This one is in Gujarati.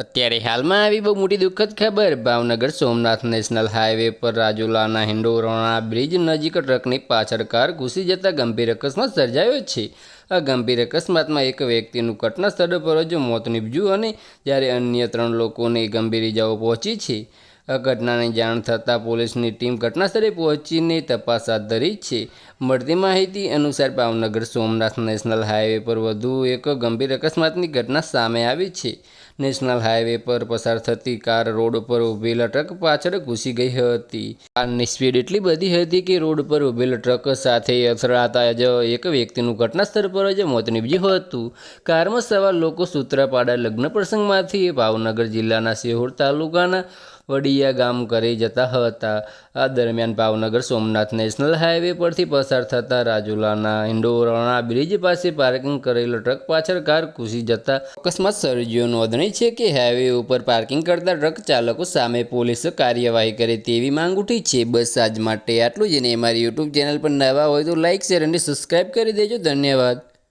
અત્યારે હાલમાં આવી બહુ મોટી દુઃખદ ખબર. ભાવનગર સોમનાથ નેશનલ હાઈવે પર રાજુલાના હિંડોરણા બ્રિજ નજીક ટ્રકની પાછળ કાર ઘૂસી જતા ગંભીર અકસ્માત સર્જાયો છે. આ ગંભીર અકસ્માતમાં એક વ્યક્તિનું ઘટના સ્થળ પર જ મોત નીપજ્યું અને જ્યારે અન્ય ત્રણ લોકોને ગંભીર ઇજાઓ પહોંચી છે. ઘટનાની જાણ થતાં પોલીસની ટીમ ઘટનાસ્થળે પહોંચીને તપાસ હાથ ધરી છે. મળતી માહિતી અનુસાર ભાવનગર સોમનાથ નેશનલ હાઈવે પર વધુ એક ગંભીર અકસ્માતની ઘટના સામે આવી છે. નેશનલ હાઈવે પર પસાર થતી કાર રોડ પર ઊભેલા ટ્રક પાછળ ઘૂસી ગઈ હતી. કારની સ્પીડ એટલી બધી હતી કે રોડ પર ઊભેલા ટ્રક સાથે અથડાતા જ એક વ્યક્તિનું ઘટનાસ્થળ પર જ મોત નીપજ્યું હતું. કારમાં સવાર લોકો સૂત્રાપાડા લગ્ન પ્રસંગમાંથી ભાવનગર જિલ્લાના સિહોર તાલુકાના વડિયા ગામ કરી જતા હતા. આ દરમિયાન ભાવનગર સોમનાથ નેશનલ હાઈવે પરથી પસાર થતા રાજુલાના ઇન્ડોરણા બ્રિજ પાસે પાર્કિંગ કરેલો ટ્રક પાછળ કાર કૂસી જતા અકસ્માત સર્જ્યો. નોંધણી છે કે હાઈવે ઉપર પાર્કિંગ કરતા ટ્રક ચાલકો સામે પોલીસ કાર્યવાહી કરે તેવી માંગ ઉઠી છે. બસ આજ માટે આટલું જ ને અમારી યુટ્યુબ ચેનલ પર નવા હોય તો લાઇક શેર અને સબસ્ક્રાઈબ કરી દેજો. ધન્યવાદ.